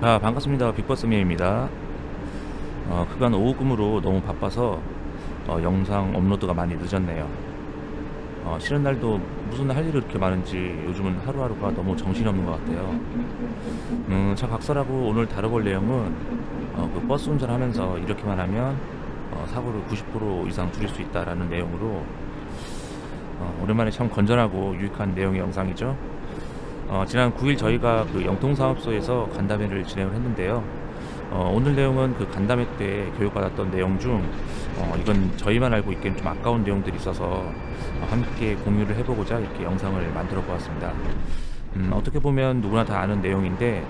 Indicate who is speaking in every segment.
Speaker 1: 아, 반갑습니다. 빅버스미입니다. 어, 그간 오후금으로 너무 바빠서 어, 영상 업로드가 많이 늦었네요. 어, 쉬는 날도 무슨 할 일이 이렇게 많은지 요즘은 하루하루가 너무 정신없는 것 같아요. 음, 자, 박사라고 오늘 다뤄볼 내용은 어, 그 버스 운전하면서 이렇게만 하면 어, 사고를 90% 이상 줄일 수 있다라는 내용으로 어, 오랜만에 참 건전하고 유익한 내용의 영상이죠. 어, 지난 9일 저희가 그 영통사업소에서 간담회를 진행을 했는데요. 어, 오늘 내용은 그 간담회 때 교육받았던 내용 중 어, 이건 저희만 알고 있기엔 좀 아까운 내용들이 있어서 함께 공유를 해보고자 이렇게 영상을 만들어 보았습니다. 음, 어떻게 보면 누구나 다 아는 내용인데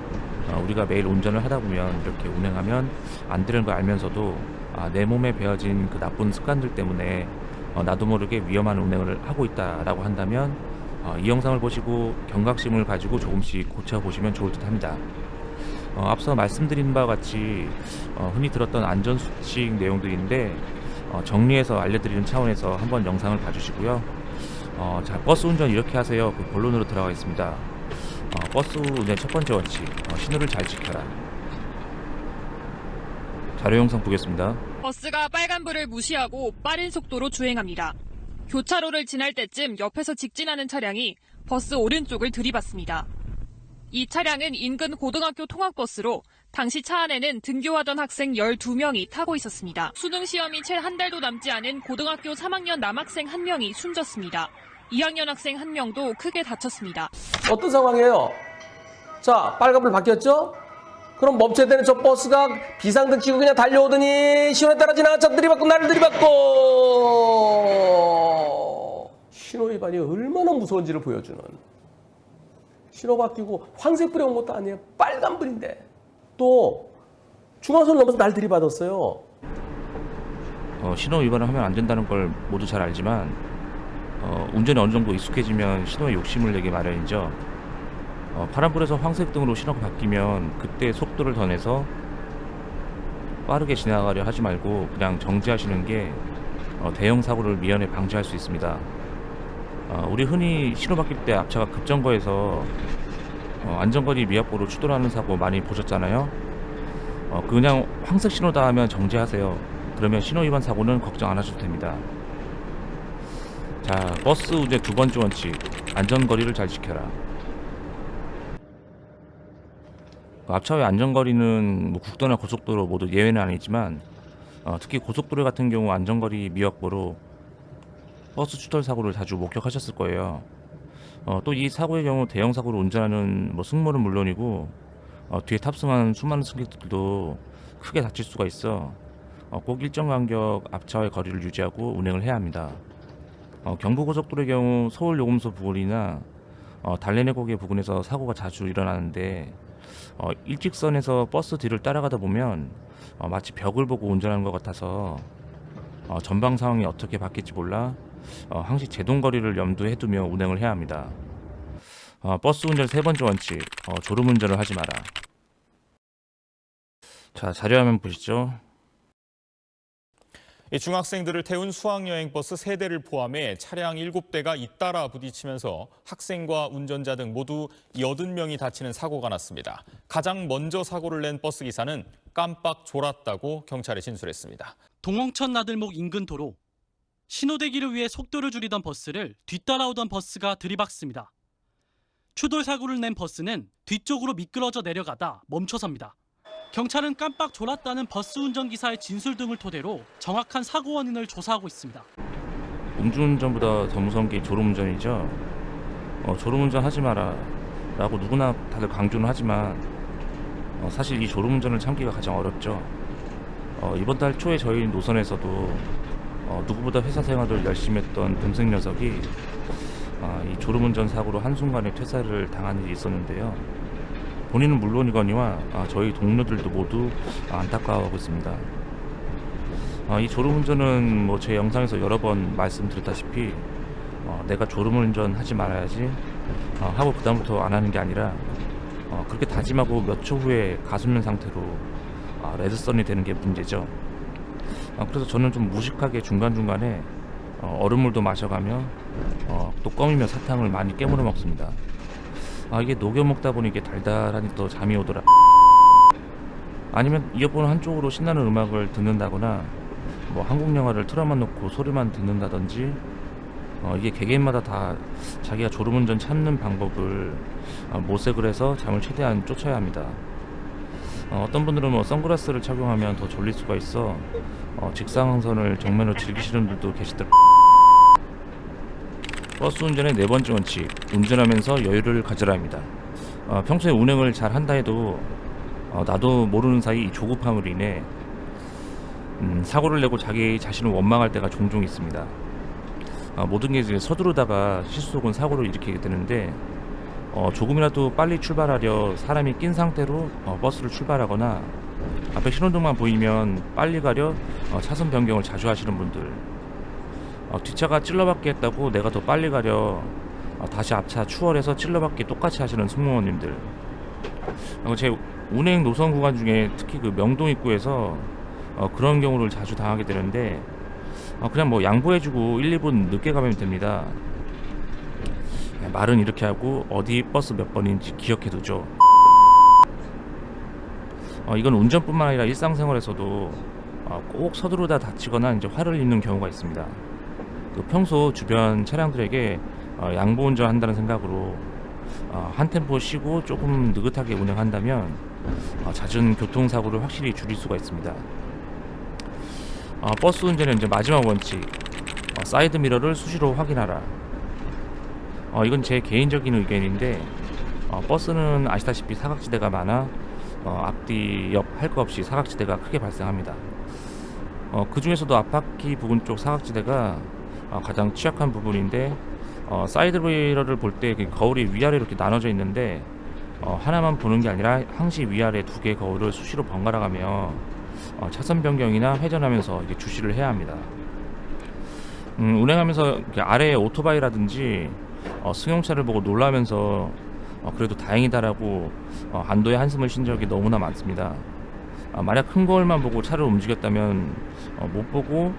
Speaker 1: 어, 우리가 매일 운전을 하다 보면 이렇게 운행하면 안 되는 걸 알면서도 아, 내 몸에 배어진 그 나쁜 습관들 때문에 어, 나도 모르게 위험한 운행을 하고 있다라고 한다면 어, 이 영상을 보시고 경각심을 가지고 조금씩 고쳐보시면 좋을 듯 합니다. 어, 앞서 말씀드린 바와 같이 어, 흔히 들었던 안전수칙 내용들인데 어, 정리해서 알려드리는 차원에서 한번 영상을 봐주시고요. 어, 자, 버스 운전 이렇게 하세요. 그 본론으로 들어가 있습니다. 어, 버스 운전 첫 번째 원칙, 어, 신호를 잘 지켜라. 자료 영상 보겠습니다.
Speaker 2: 버스가 빨간불을 무시하고 빠른 속도로 주행합니다. 교차로를 지날 때쯤 옆에서 직진하는 차량이 버스 오른쪽을 들이받습니다. 이 차량은 인근 고등학교 통학버스로 당시 차 안에는 등교하던 학생 12명이 타고 있었습니다. 수능시험이 채 한 달도 남지 않은 고등학교 3학년 남학생 1명이 숨졌습니다. 2학년 학생 1명도 크게 다쳤습니다.
Speaker 3: 어떤 상황이에요? 자, 빨간불 바뀌었죠? 그럼 멈춰야 되는 저 버스가 비상등 치고 그냥 달려오더니 시원에 따라 지나가 들이받고 나를 들이받고 신호위반이 얼마나 무서운지를 보여주는 신호 바뀌고 황색불에 온 것도 아니에요. 빨간불인데 또 중앙선 넘어서 날 들이받았어요.
Speaker 1: 어, 신호 위반을 하면 안 된다는 걸 모두 잘 알지만 어, 운전이 어느 정도 익숙해지면 신호에 욕심을 내기 마련이죠. 어, 파란불에서 황색 등으로 신호가 바뀌면 그때 속도를 더 내서 빠르게 지나가려 하지 말고 그냥 정지하시는 게 어, 대형 사고를 미연에 방지할 수 있습니다. 어, 우리 흔히 신호바뀔 때 앞차가 급정거해서 어, 안전거리 미합보로 추돌하는 사고 많이 보셨잖아요. 어, 그냥 황색 신호다 하면 정지하세요. 그러면 신호 위반 사고는 걱정 안 하셔도 됩니다. 자, 버스 우제 두 번째 원칙. 안전거리를 잘 지켜라. 뭐 앞차의 안전거리는 뭐 국도나 고속도로 모두 예외는 아니지만 어, 특히 고속도로 같은 경우 안전거리 미확보로 버스 추돌 사고를 자주 목격하셨을 거예요. 어, 또이 사고의 경우 대형 사고를 운전하는 뭐 승무원은 물론이고 어, 뒤에 탑승하는 수많은 승객들도 크게 다칠 수가 있어 어, 꼭 일정 간격 앞차와의 거리를 유지하고 운행을 해야 합니다. 어, 경부고속도로의 경우 서울 요금소 부근이나 어, 달래내 고개 부근에서 사고가 자주 일어나는데 어, 일직선에서 버스 뒤를 따라가다 보면 어, 마치 벽을 보고 운전하는 것 같아서 어, 전방 상황이 어떻게 바뀔지 몰라 어, 항시 제동거리를 염두에 두며 운행을 해야 합니다. 어, 버스 운전 세 번째 원칙, 어, 졸음 운전을 하지 마라. 자, 자료화면 보시죠.
Speaker 4: 이 중학생들을 태운 수학여행버스 세대를 포함해 차량 7대가 잇따라 부딪히면서 학생과 운전자 등 모두 80명이 다치는 사고가 났습니다. 가장 먼저 사고를 낸 버스기사는 깜빡 졸았다고 경찰에 진술했습니다.
Speaker 2: 동홍천 나들목 인근 도로 신호대기를 위해 속도를 줄이던 버스를 뒤따라오던 버스가 들이박습니다. 추돌 사고를 낸 버스는 뒤쪽으로 미끄러져 내려가다 멈춰섭니다. 경찰은 깜빡 졸았다는 버스 운전기사의 진술 등을 토대로 정확한 사고 원인을 조사하고 있습니다.
Speaker 1: 음주운전보다 더 무서운 게 졸음운전이죠. 어, 졸음운전 하지 마라 라고 누구나 다들 강조는 하지만 어, 사실 이 졸음운전을 참기가 가장 어렵죠. 어, 이번 달 초에 저희 노선에서도 어, 누구보다 회사 생활을 열심히 했던 동성 녀석이 어, 이 졸음운전 사고로 한순간에 퇴사를 당한 일이 있었는데요. 본인은 물론이거니와 아, 저희 동료들도 모두 안타까워하고 있습니다. 아, 이 졸음운전은 뭐 제 영상에서 여러 번 말씀드렸다시피 어, 내가 졸음운전 하지 말아야지 어, 하고 그다음부터 안 하는 게 아니라 어, 그렇게 다짐하고 몇 초 후에 가수면 상태로 아, 레드선이 되는 게 문제죠. 어, 그래서 저는 좀 무식하게 중간중간에 어, 얼음물도 마셔가며 어, 또 껌이며 사탕을 많이 깨물어 먹습니다. 아 이게 녹여 먹다 보니 이게 달달하니 또 잠이 오더라. 아니면 이어폰 한쪽으로 신나는 음악을 듣는다거나 뭐 한국 영화를 틀어만 놓고 소리만 듣는다든지 어, 이게 개개인마다 다 자기가 졸음운전 참는 방법을 어, 모색을 해서 잠을 최대한 쫓아야 합니다. 어, 떤 분들은 뭐 선글라스를 착용하면 더 졸릴 수가 있어 어, 직상선을 정면으로 즐기시는 분들도 계시더 라고 버스 운전의 네 번째 원칙 운전하면서 여유를 가져라 입니다 어, 평소에 운행을 잘 한다 해도 어, 나도 모르는 사이 이 조급함으로 인해 음, 사고를 내고 자기 자신을 원망할 때가 종종 있습니다 어, 모든 게 이제 서두르다가 실수 혹은 사고를 일으키게 되는데 어, 조금이라도 빨리 출발하려 사람이 낀 상태로 어, 버스를 출발하거나 앞에 신호등만 보이면 빨리 가려 어, 차선 변경을 자주 하시는 분들 어, 뒷차가 찔러받게 했다고 내가 더 빨리 가려 어, 다시 앞차 추월해서 찔러받기 똑같이 하시는 승무원님들 어, 제 운행 노선 구간 중에 특히 그 명동 입구에서 어, 그런 경우를 자주 당하게 되는데 어, 그냥 뭐 양보해주고 1, 2분 늦게 가면 됩니다 말은 이렇게 하고 어디 버스 몇 번인지 기억해두죠. 어, 이건 운전뿐만 아니라 일상생활에서도 어, 꼭 서두르다 다치거나 이제 화를 입는 경우가 있습니다. 그 평소 주변 차량들에게 어, 양보 운전한다는 생각으로 어, 한 템포 쉬고 조금 느긋하게 운행한다면 어, 잦은 교통사고를 확실히 줄일 수가 있습니다. 어, 버스 운전의 이제 마지막 원칙, 어, 사이드 미러를 수시로 확인하라. 어, 이건 제 개인적인 의견인데 어, 버스는 아시다시피 사각지대가 많아 어, 앞뒤 옆 할 것 없이 사각지대가 크게 발생합니다. 어, 그 중에서도 앞바퀴 부분 쪽 사각지대가 어, 가장 취약한 부분인데 어, 사이드 미러를 볼때 그 거울이 위아래 이렇게 나눠져 있는데 어, 하나만 보는 게 아니라 항시 위아래 두 개의 거울을 수시로 번갈아가며 어, 차선 변경이나 회전하면서 주시를 해야 합니다. 음, 운행하면서 아래 오토바이라든지 어, 승용차를 보고 놀라면서 어, 그래도 다행이다라고 어, 안도의 한숨을 쉰 적이 너무나 많습니다. 아, 만약 큰 거울만 보고 차를 움직였다면 어, 못 보고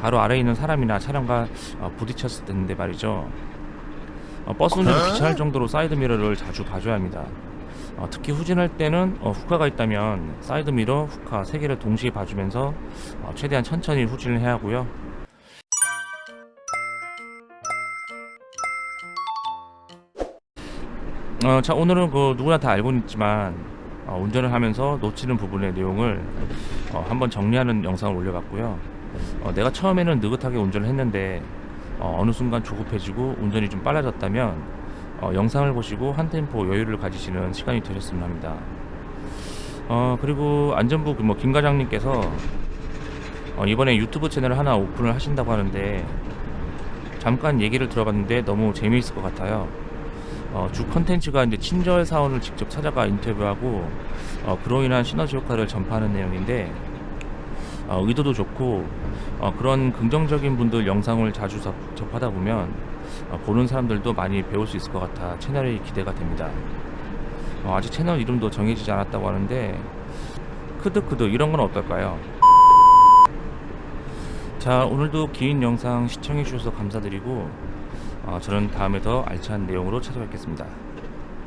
Speaker 1: 바로 아래에 있는 사람이나 차량과 어, 부딪혔을 텐데 말이죠. 어, 버스 운전을 어? 귀찮을 정도로 사이드 미러를 자주 봐줘야 합니다. 어, 특히 후진할 때는 어, 후카가 있다면 사이드 미러, 후카 세 개를 동시에 봐주면서 어, 최대한 천천히 후진을 해야 하고요. 어, 자 오늘은 그 누구나 다 알고 있지만 어, 운전을 하면서 놓치는 부분의 내용을 어, 한번 정리하는 영상을 올려봤고요. 어, 내가 처음에는 느긋하게 운전을 했는데 어, 느 순간 조급해지고 운전이 좀 빨라졌다면 어, 영상을 보시고 한 템포 여유를 가지시는 시간이 되셨으면 합니다. 어, 그리고 안전부 그 뭐김 과장님께서 어, 이번에 유튜브 채널 을 하나 오픈을 하신다고 하는데 잠깐 얘기를 들어봤는데 너무 재미있을 것 같아요. 어, 주 컨텐츠가 이제 친절 사원을 직접 찾아가 인터뷰하고 어, 그로 인한 시너지 효과를 전파하는 내용인데 어, 의도도 좋고 어, 그런 긍정적인 분들 영상을 자주 접, 접하다 보면 어, 보는 사람들도 많이 배울 수 있을 것 같아 채널이 기대가 됩니다. 어, 아직 채널 이름도 정해지지 않았다고 하는데 크드크드 이런 건 어떨까요? 자 오늘도 긴 영상 시청해 주셔서 감사드리고 어, 저는 다음에 더 알찬 내용으로 찾아뵙겠습니다.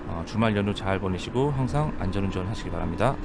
Speaker 1: 어, 주말 연휴 잘 보내시고 항상 안전운전 하시기 바랍니다.